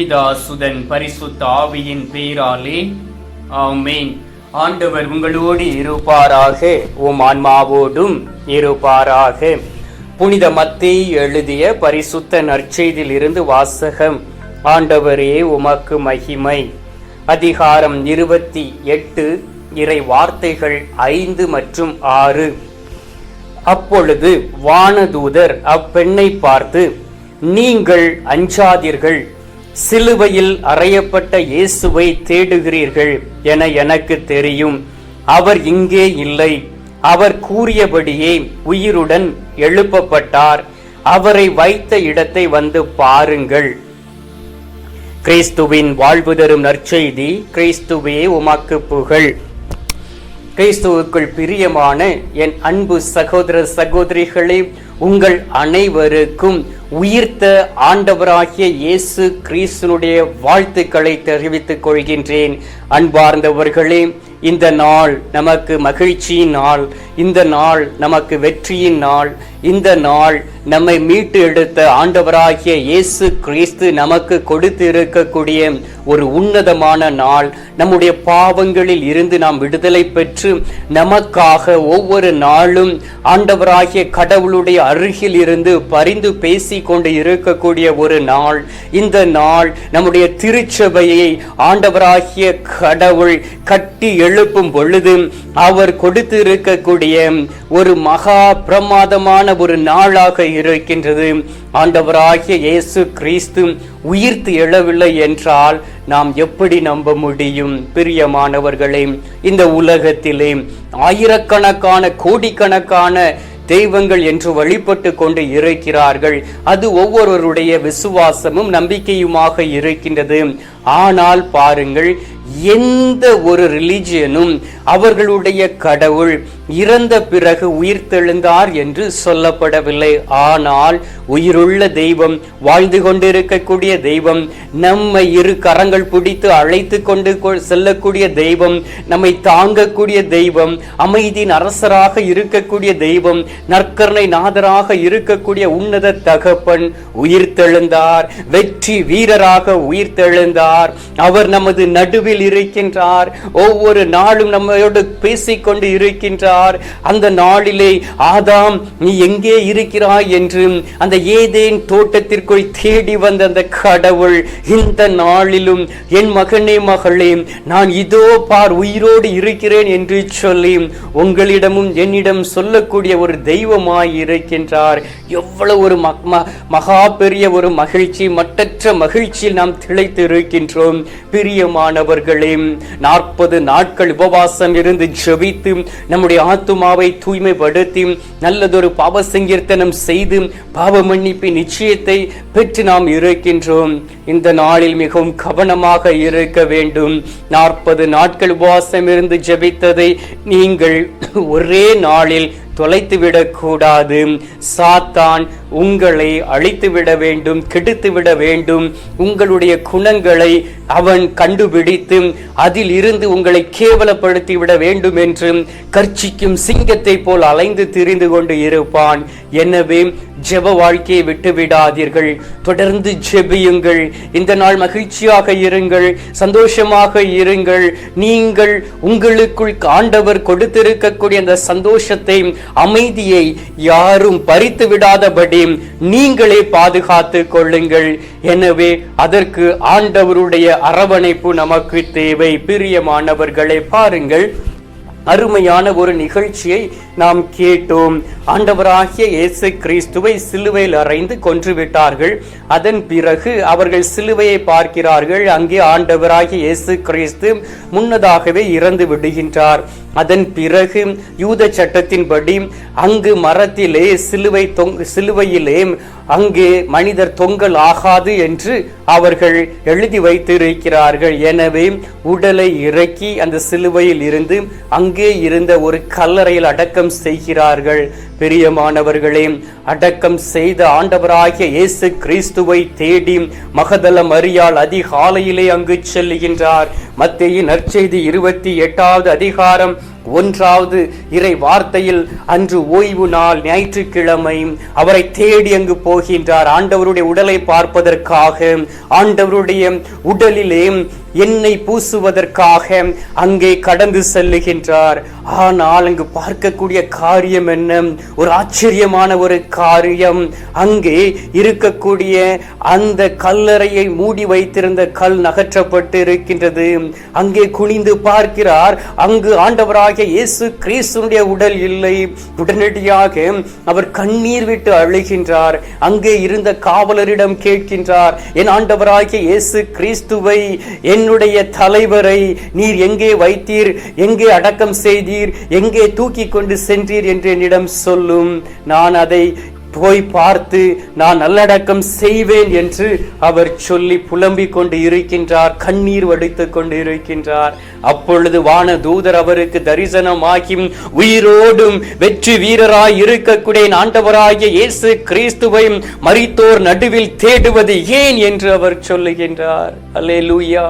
பிதா சுதன் பரிசுத்த ஆவியின் பெயராலே ஆமேன். ஆண்டவர் உங்களோடு இருப்பாராக. உம் ஆன்மாவோடும் இருப்பாராக. புனித மத்தை எழுதிய பரிசுத்த நற்செய்தியில் இருந்து வாசகம். ஆண்டவரே உமக்கு மகிமை. அதிகாரம் இருபத்தி எட்டு இறை வார்த்தைகள் ஐந்து மற்றும் ஆறு. அப்பொழுது வானதூதர் அப்பெண்ணை பார்த்து நீங்கள் அஞ்சாதீர்கள் சிலுவையில் அறையப்பட்ட இயேசுவை தேடுகிறீர்கள் என எனக்கு தெரியும். அவர் இங்கே இல்லை. அவர் கூறியபடியே உயிருடன் எழுப்பப்பட்டார். அவரை வைத்த இடத்தை வந்து பாருங்கள். கிறிஸ்துவின் வாழ்வு தரும் நற்செய்தி கிறிஸ்துவே உமாக்கு புகழ். கிறிஸ்துவுக்குள் பிரியமான என் அன்பு சகோதர சகோதரிகளே உங்கள் அனைவருக்கும் உயிர்த்த ஆண்டவராகிய இயேசு கிறிஸ்தனுடைய வாழ்த்துக்களை தெரிவித்துக் கொள்கின்றேன். அன்பார்ந்தவர்களே இந்த நாள் நமக்கு மகிழ்ச்சியின் நாள் இந்த நாள் நமக்கு வெற்றியின் நாள் இந்த நாள் நம்மை மீட்டு எடுத்த ஆண்டவராகிய இயேசு கிறிஸ்து நமக்கு கொடுத்து இருக்கக்கூடிய ஒரு உன்னதமான நாள். நம்முடைய பாவங்களில் இருந்து நாம் விடுதலை பெற்று நமக்காக ஒவ்வொரு நாளும் ஆண்டவராகிய கடவுளுடைய அருகில் இருந்து பரிந்து பேசி கொண்டு இருக்கக்கூடிய ஒரு நாள். இந்த நாள் நம்முடைய திருச்சபையை ஆண்டவராகிய கடவுள் கட்டி எழுப்பும் பொழுது அவர் கொடுத்து இருக்கக்கூடிய ஒரு மகா பிரமாதமான ஒரு நாளாக இருக்கின்றது. ஆண்டவராகிய இயேசு கிறிஸ்து உயிர்த்து எழவில்லை என்றால் நாம் எப்படி நம்ப முடியும்? பிரியமானவர்களே இந்த உலகத்திலே ஆயிரக்கணக்கான கோடிக்கணக்கான தெய்வங்கள் என்று வழிபட்டு கொண்டு இருக்கிறார்கள். அது ஒவ்வொருவருடைய விசுவாசமும் நம்பிக்கையுமாக இருக்கின்றது. ஆனால் பாருங்கள் எந்த ஒரு ரிலிஜியனும் அவர்களுடைய கடவுள் இறந்த பிறகு உயிர்த்தெழுந்தார் என்று சொல்லப்படவில்லை. ஆனால் உயிருள்ள தெய்வம் வாழ்ந்து கொண்டிருக்கக்கூடிய தெய்வம் நம்மை இரு கரங்கள் பிடித்து அழைத்து கொண்டு செல்லக்கூடிய தெய்வம் நம்மை தாங்கக்கூடிய தெய்வம் அமைதியின் அரசராக இருக்கக்கூடிய தெய்வம் நற்கருணை நாதராக இருக்கக்கூடிய உன்னத தகப்பன் உயிர்த்தெழுந்தார். வெற்றி வீரராக உயிர்த்தெழுந்தார். அவர் நமது நடுவில் இருக்கின்றார். ஒவ்வொரு நாளும் நம்மோடு பேசிக்கொண்டு இருக்கின்றார். அந்த நாளிலே ஆதாம் நீ எங்கே இருக்கிறாய்? என்று அந்த ஏதேன் தோட்டத்திற்குள் தேடி வந்த அந்த கடவுள் இந்த நாளிலும் என் மகனே மகளே நான் இதோ பார் உயிரோடு இருக்கிறேன் என்று சொல்லி உங்களிடமும் என்னிடம் சொல்லக்கூடிய ஒரு தெய்வமாய் இருக்கின்றார். எவ்வளவு ஒரு ம- மகா பெரிய ஒரு மகிழ்ச்சி மட்டற்ற மகிழ்ச்சியில் நாம் திளைத்து இருக்கின்றோம் பிரியமானவர்களே நாற்பது நாட்கள் உபவாசம் இருந்து ஜெபித்து நம்முடைய ஆத்துமாவை தூய்மைப்படுத்தி நல்லதொரு பாவ சங்கீர்த்தனம் செய்து பாவ மன்னிப்பின் நிச்சயத்தை பெற்று நாம் இருக்கின்றோம். இந்த நாளில் மிகவும் கவனமாக இருக்க வேண்டும். நாற்பது நாட்கள் உபவாசம் இருந்து ஜெபித்ததை நீங்கள் ஒரே நாளில் தொலைத்து விடக்கூடாது சாத்தான் உங்களை அழித்துவிட வேண்டும் கெடுத்து விட வேண்டும். உங்களுடைய குணங்களை அவன் கண்டுபிடித்து அதில் இருந்து உங்களை கேவலப்படுத்தி விட வேண்டும் என்று கர்ச்சிக்கும் சிங்கத்தை போல் அலைந்து திரிந்து கொண்டு இருப்பான். எனவே ஜெப வாழ்க்கையை விட்டு விடாதீர்கள். தொடர்ந்து ஜெபியுங்கள். இந்த நாள் மகிழ்ச்சியாக இருங்கள். சந்தோஷமாக இருங்கள். நீங்கள் உங்களுக்குள் ஆண்டவர் கொடுத்திருக்கக்கூடிய அந்த சந்தோஷத்தை அமைதியை யாரும் பறித்து விடாதபடி நீங்களே பாதுகாத்து கொள்ளுங்கள். எனவே அதற்கு ஆண்டவருடைய அரவணைப்பு நமக்கு தேவை. பிரியமானவர்களை பாருங்கள். அருமையான ஒரு நிகழ்ச்சியை நாம் கேட்டோம். ஆண்டவராகிய இயேசு கிறிஸ்துவை சிலுவையில் அறைந்து கொன்றுவிட்டார்கள். அதன் பிறகு அவர்கள் சிலுவையை பார்க்கிறார்கள். அங்கே ஆண்டவராகிய இயேசு கிறிஸ்து முன்னதாகவே இறந்து விடுகின்றார். அதன் பிறகு யூத சட்டத்தின்படி அங்கு மரத்திலே சிலுவை தொங் சிலுவையிலே அங்கே மனிதர் தொங்கல் ஆகாது என்று அவர்கள் எழுதி வைத்திருக்கிறார்கள். எனவே உடலை இறக்கி அந்த சிலுவையில் இருந்து அங்கே இருந்த ஒரு கல்லறையில் அடக்கம் செய்கிறார்கள். பிரியமானவர்களே அடக்கம் செய்த ஆண்டவராகிய இயேசு கிறிஸ்துவை தேடி மகதல மரியாள் அதிகாலையிலே அங்கு செல்லுகின்றார். மத்தியின் நற்செய்தி இருபத்தி எட்டாவது அதிகாரம் ஒன்றாவது இறை வார்த்தையில் அன்று ஓய்வு நாள் ஞாயிற்றுக்கிழமை அவரை தேடி அங்கு போகின்றார். ஆண்டவருடைய உடலை பார்ப்பதற்காக ஆண்டவருடைய உடலிலே எண்ணெய் பூசுவதற்காக அங்கே கடந்து செல்லுகின்றார். ஆனால் அங்கு பார்க்கக்கூடிய காரியம் என்ன? ஒரு ஆச்சரியமான ஒரு காரியம். அங்கே இருக்கக்கூடிய அந்த கல்லறையை மூடி வைத்திருந்த கல் நகற்றப்பட்டு இருக்கின்றது. அங்கே குனிந்து பார்க்கிறார். அங்கு ஆண்டவராக ஆண்டவராகிய இயேசு கிறிஸ்துனுடைய உடல் இல்லை. உடனடியாக அவர் கண்ணீர் விட்டு அழுகின்றார். அங்கே இருந்த காவலரிடம் கேட்கின்றார் என் ஆண்டவராகிய இயேசு கிறிஸ்துவை என்னுடைய தலைவரை நீர் எங்கே வைத்தீர்? எங்கே அடக்கம் செய்தீர்? எங்கே தூக்கி கொண்டு சென்றீர்? என்று என்னிடம் சொல்லும். நான் அதை போய் பார்த்து நான் நல்லடக்கம் செய்வேன் என்று அவர் சொல்லி புலம்பிக் கொண்டு இருக்கின்றார் கண்ணீர் வடித்து கொண்டு இருக்கின்றார். அப்பொழுது வான தூதர் அவருக்கு தரிசனமாகி உயிரோடும் வெற்றி வீரராய் இருக்கக்கூடிய ஆண்டவராகிய இயேசு கிறிஸ்துவை மறித்தோர் நடுவில் தேடுவது ஏன் என்று அவர் சொல்லுகின்றார். அல்லேலூயா.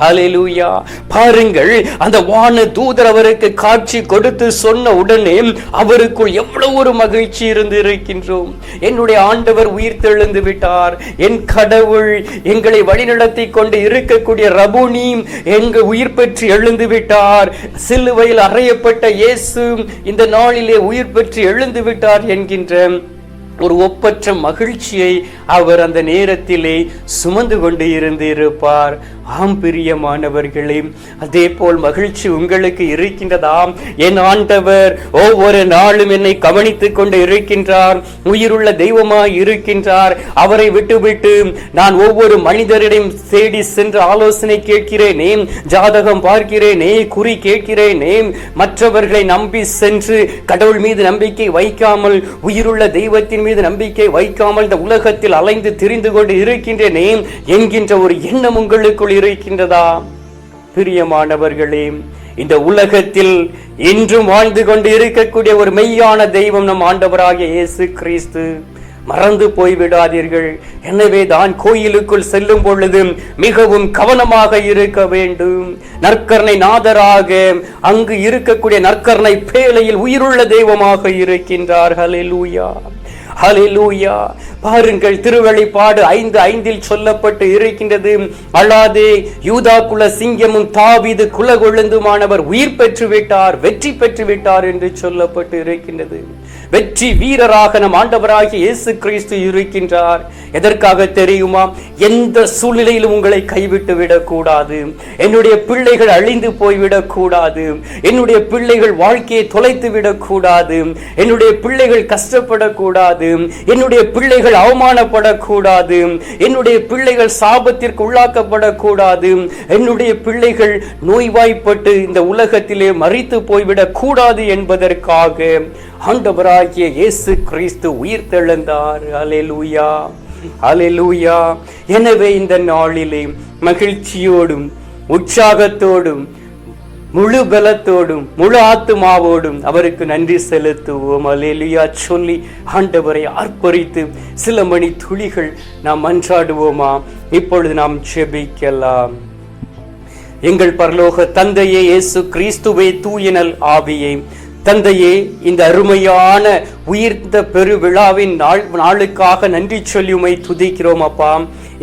ஹalleluya. பாருங்கள் அந்த வான தூதர் அவருக்கு காட்சி கொடுத்து சொன்ன உடனே அவருக்குள் எவ்வளவு ஒரு மகிழ்ச்சி இருந்து இருக்கின்றோம் என்னுடைய ஆண்டவர் உயிர் தெழுந்து விட்டார். என் கடவுள் எங்களை வழிநடத்தி கொண்டு இருக்கக்கூடிய ரபுனி எங்க உயிர் பெற்று எழுந்து விட்டார். சிலுவையில் அறையப்பட்ட இயேசு இந்த நாளிலே உயிர் பெற்று எழுந்து விட்டார் என்கின்ற ஒரு ஒப்பற்ற மகிழ்ச்சியை அவர் அந்த நேரத்திலே சுமந்து கொண்டு இருந்து இருப்பார் ஆம் பிரியமானவர்களே அதே போல் மகிழ்ச்சி உங்களுக்கு இருக்கின்றதாம். என் ஆண்டவர் ஒவ்வொரு நாளும் என்னை கவனித்துக் கொண்டு இருக்கின்றார் உயிருள்ள தெய்வமாய் இருக்கின்றார். அவரை விட்டுவிட்டு நான் ஒவ்வொரு மனிதரிடம் தேடி சென்று ஆலோசனை கேட்கிறேனே ஜாதகம் பார்க்கிறேனே குறி கேட்கிறேனே மற்றவர்களை நம்பி சென்று கடவுள் மீது நம்பிக்கை வைக்காமல் உயிருள்ள தெய்வத்தின் மீது நம்பிக்கை வைக்காமல் இந்த உலகத்தில் அலைந்து திரிந்து கொண்டு இருக்கின்றேனே என்கின்ற ஒரு எண்ணம் உங்களுக்குள் இருக்கின்றதா? பிரியமானவர்களே இந்த உலகத்தில் இன்றும் வாழ்ந்து கொண்டு இருக்கக்கூடிய ஒரு மெய்யான தெய்வம் நம் ஆண்டவராகிய இயேசு கிறிஸ்து. மறந்து போய்விடாதீர்கள். எனவே தான் கோயிலுக்குள் செல்லும் பொழுது மிகவும் கவனமாக இருக்க வேண்டும். நற்கரணை நாதராக அங்கு இருக்கக்கூடிய நற்கரணை பேழையில் உயிருள்ள தெய்வமாக இருக்கின்றார்கள் ஹalleluya. ஹலிலூயா பாருங்கள் திருவெளிப்பாடு ஐந்து ஐந்தில் சொல்லப்பட்டு இருக்கின்றது. அழாதே யூதா குல சிங்கமும் தாவிது குல கொழுந்துமானவர் உயிர் பெற்று விட்டார் வெற்றி பெற்று விட்டார் என்று சொல்லப்பட்டு இருக்கின்றது. வெற்றி வீரராக நம் ஆண்டவராகி இயேசு கிறிஸ்து இருக்கின்றார். எதற்காக தெரியுமா? எந்த சூழ்நிலையிலும் உங்களை கைவிட்டு விடக்கூடாது. என்னுடைய பிள்ளைகள் அழிந்து போய்விடக் கூடாது என்னுடைய பிள்ளைகள் வாழ்க்கையை தொலைத்து விடக்கூடாது. என்னுடைய பிள்ளைகள் கஷ்டப்படக்கூடாது. என்னுடைய பிள்ளைகள் அவமானப்படக்கூடாது என்னுடைய பிள்ளைகள் சாபத்திற்கு உள்ளாக்கப்படக்கூடாது என்னுடைய பிள்ளைகள் நோய்வாய்ப்பட்டு இந்த உலகத்திலே மறித்து போய்விடக் கூடாது என்பதற்காக ஆண்டவராகிய இயேசு கிறிஸ்து உயிர் தெழுந்தார் அலெலூயா அலெலூயா எனவே இந்த நாளிலே மகிழ்ச்சியோடும் உற்சாகத்தோடும் முழு பலத்தோடும் முழு ஆத்துமாவோடும் அவருக்கு நன்றி செலுத்துவோம். அலேலியா சொல்லி ஆண்டவரை ஆர்ப்பரித்து சில மணி துளிகள் நாம் மன்றாடுவோமா இப்பொழுது நாம் செபிக்கலாம் எங்கள் பரலோக தந்தையே இயேசு கிறிஸ்துவே தூயினல் ஆவியை. தந்தையே இந்த அருமையான உயிர்ந்த பெருவிழாவின் நாள் நாளுக்காக நன்றி சொல்லி உமை துதிக்கிறோம் அப்பா.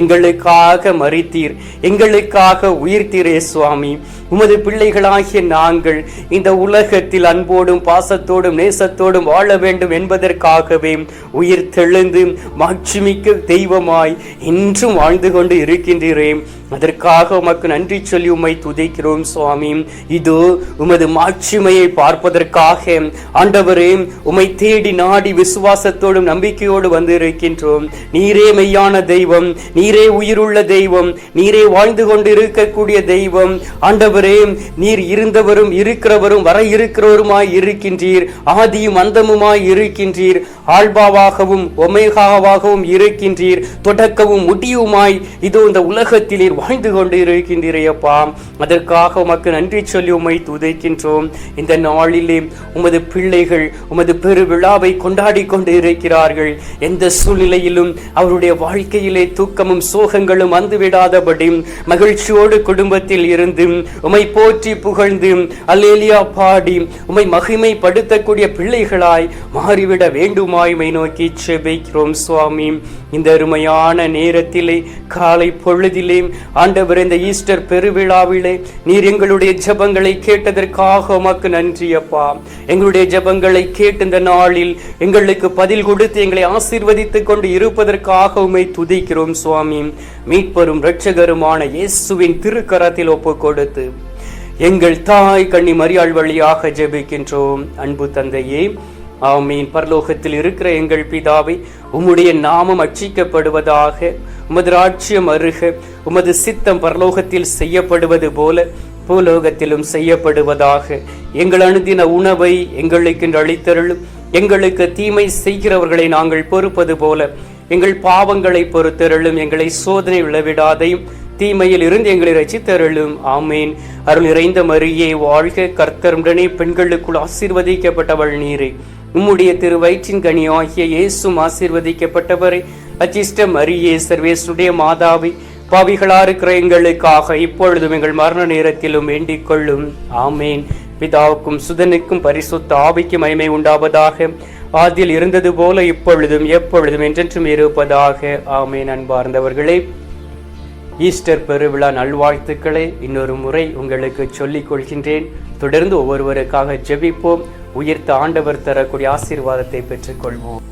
எங்களுக்காக மறித்தீர் எங்களுக்காக உயிர்த்தீரே சுவாமி உமது பிள்ளைகளாகிய நாங்கள் இந்த உலகத்தில் அன்போடும் பாசத்தோடும் நேசத்தோடும் வாழ வேண்டும் என்பதற்காகவே உயிர் தெளிந்து மாட்சிமிக்க தெய்வமாய் இன்றும் வாழ்ந்து கொண்டு இருக்கின்றேன். அதற்காக உமக்கு நன்றி சொல்லி உம்மை துதிக்கிறோம் சுவாமி. இது உமது மாட்சிமையை பார்ப்பதற்காக ஆண்டவரே உம்மை தேடி நாடி விசுவாசத்தோடும் நம்பிக்கையோடு வந்து இருக்கின்றோம் நீரே மெய்யான தெய்வம் நீரே உயிருள்ள தெய்வம் நீரே வாழ்ந்து கொண்டு இருக்கக்கூடிய தெய்வம். ஆண்டவரே நீர் இருந்தவரும் இருக்கிறவரும் வர இருக்கிறவருமாய் இருக்கின்றீர். ஆதியும் அந்தமுமாய் இருக்கின்றீர். ஆல்பாவாகவும் ஒமேகாவாகவும் இருக்கின்றீர். தொடக்கவும் முடியுமாய் இதோ இந்த உலகத்தில் வாழ்ந்து கொண்டு இருக்கின்றீரையப்பா அதற்காக உமக்கு நன்றி சொல்லி உம்மை துதைக்கின்றோம். இந்த நாளிலே உமது பிள்ளைகள் உமது பெருவிழாவை கொண்டாடி கொண்டு இருக்கிறார்கள் எந்த சூழ்நிலையிலும் அவருடைய வாழ்க்கையிலே தூக்கமும் சோகங்களும் வந்துவிடாதபடி மகிழ்ச்சியோடு குடும்பத்தில் இருந்து உமை போற்றி புகழ்ந்து அல்லேலியா பாடி உமை மகிமைப்படுத்தக்கூடிய பிள்ளைகளாய் மாறிவிட வேண்டுமாய்மை நோக்கி செபிக்கிறோம் சுவாமி. இந்த அருமையான நேரத்திலே காலை பொழுதிலே ஆண்டவர் இந்த ஈஸ்டர் பெருவிழாவிலே நீர் எங்களுடைய ஜபங்களை கேட்டதற்காக உமக்கு நன்றி அப்பா. எங்களுடைய ஜபங்களை கேட்டு இந்த நாளில் எங்களுக்கு பதில் கொடுத்து எங்களை ஆசீர்வதித்துக் கொண்டு இருப்பதற்காக உமை துதிக்கிறோம் சுவாமி. மீட்பரும் இரட்சகருமான இயேசுவின் திருக்கரத்தில் ஒப்பு கொடுத்து எங்கள் தாய் கண்ணி மரியாள் வழியாக ஜெபிக்கின்றோம். அன்பு தந்தையே ஆமீன். பரலோகத்தில் இருக்கிற எங்கள் பிதாவை உம்முடைய நாமம் அச்சிக்கப்படுவதாக உமது ராட்சியம் அருக உமது சித்தம் பரலோகத்தில் செய்யப்படுவது போல பூலோகத்திலும் செய்யப்படுவதாக. எங்கள் அணுதின உணவை எங்களுக்கு அளித்தருளும். எங்களுக்கு தீமை செய்கிறவர்களை நாங்கள் பொறுப்பது போல எங்கள் பாவங்களை பொறுத்தருளும். எங்களை சோதனை விழவிடாதையும் தீமையில் இருந்து எங்களை ரசித்தருளும் ஆமேன். அருள் நிறைந்த மரியே வாழ்க கர்த்தருடனே பெண்களுக்குள் ஆசீர்வதிக்கப்பட்டவள் நீரே. உம்முடைய திரு வயிற்றின் கனி ஆகிய இயேசும் ஆசீர்வதிக்கப்பட்டவரை. அச்சிஷ்ட மரியே சர்வேசுடைய மாதாவை பாவிகளா இருக்கிற எங்களுக்காக இப்பொழுதும் எங்கள் மரண நேரத்திலும் வேண்டிக் கொள்ளும் ஆமேன். பிதாவுக்கும் சுதனுக்கும் பரிசுத்த ஆவிக்கு மகிமை உண்டாவதாக. ஆதில் இருந்தது போல இப்பொழுதும் எப்பொழுதும் என்றென்றும் இருப்பதாக. ஆமேன். அன்பார்ந்தவர்களே ஈஸ்டர் பெருவிழா நல்வாழ்த்துக்களை இன்னொரு முறை உங்களுக்கு சொல்லிக் கொள்கின்றேன். தொடர்ந்து ஒவ்வொருவருக்காக ஜெபிப்போம். உயிர்த்த ஆண்டவர் தரக்கூடிய ஆசீர்வாதத்தை பெற்றுக்கொள்வோம்.